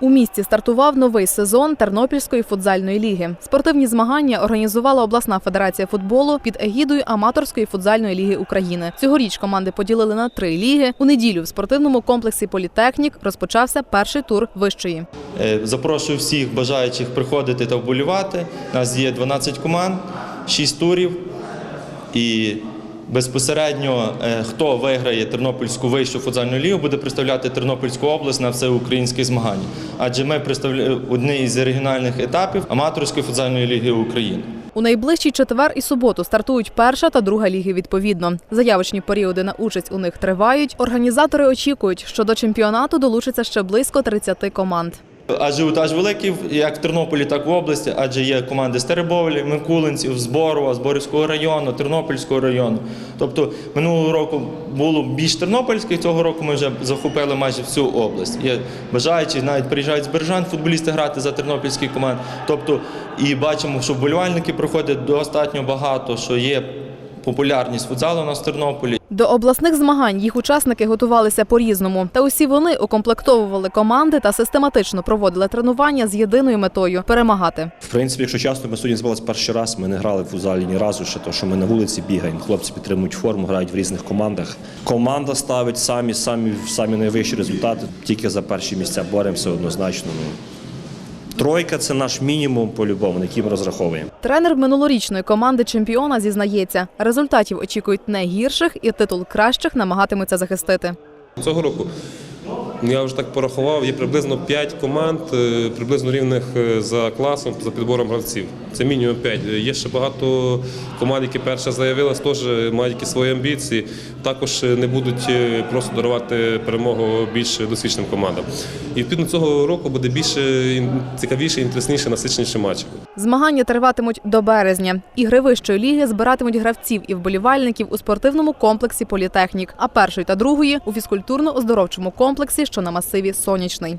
У місті стартував новий сезон Тернопільської футзальної ліги. Спортивні змагання організувала обласна федерація футболу під егідою аматорської футзальної ліги України. Цьогоріч команди поділили на три ліги. У неділю в спортивному комплексі Політехнік розпочався перший тур вищої. Е, Запрошую всіх бажаючих приходити та вболівати. У нас є 12 команд, 6 турів. І безпосередньо е, хто виграє Тернопільську вищу футзальну лігу, буде представляти Тернопільську область на всеукраїнських змаганнях. Адже ми представляємо одне із регіональних етапів аматорської футзальної ліги України. У найближчий четвер і суботу стартують перша та друга ліги відповідно. Заявочні періоди на участь у них тривають. Організатори очікують, що до чемпіонату долучиться ще близько 30 команд. Ажіотаж великий як в Тернополі, так і в області, адже є команди з Теребовлі, Микулинців, Зборова, Зборівського району, Тернопільського району. Тобто минулого року було більш тернопільських, цього року ми вже захопили майже всю область. Є бажаючі, навіть приїжджають з Бережан футболісти грати за тернопільські команди. Тобто, і бачимо, що вболівальники приходять достатньо багато, що є популярність футзалу у нас в Тернополі. До обласних змагань їх учасники готувалися по-різному. Та усі вони укомплектовували команди та систематично проводили тренування з єдиною метою перемагати. В принципі, якщо чесно, ми сьогодні збиралися перший раз. Ми не грали в футзалі ні разу, ще то, що ми на вулиці бігаємо. Хлопці підтримують форму, грають в різних командах. Команда ставить самі, самі, самі найвищі результати. Тільки за перші місця боремося однозначно. Тройка це наш мінімум по-любому, на який ми розраховуємо. Тренер минулорічної команди чемпіона зізнається, результатів очікують не гірших і титул кращих намагатимуться захистити. Цього року я вже так порахував, є приблизно 5 команд, е, приблизно рівних е, за класом, за підбором гравців. Це мінімум 5. Є ще багато команд, які перше заявились, теж мають якісь свої амбіції. Також не будуть е, просто дарувати перемогу більш досвідченим командам. І відповідно цього року буде більше цікавіше, інтересніше, насиченіше матчів. Змагання триватимуть до березня. Ігри вищої ліги збиратимуть гравців і вболівальників у спортивному комплексі Політехнік, а першої та другої у фізкультурно-оздоровчому комплексі, що на масиві Сонячний.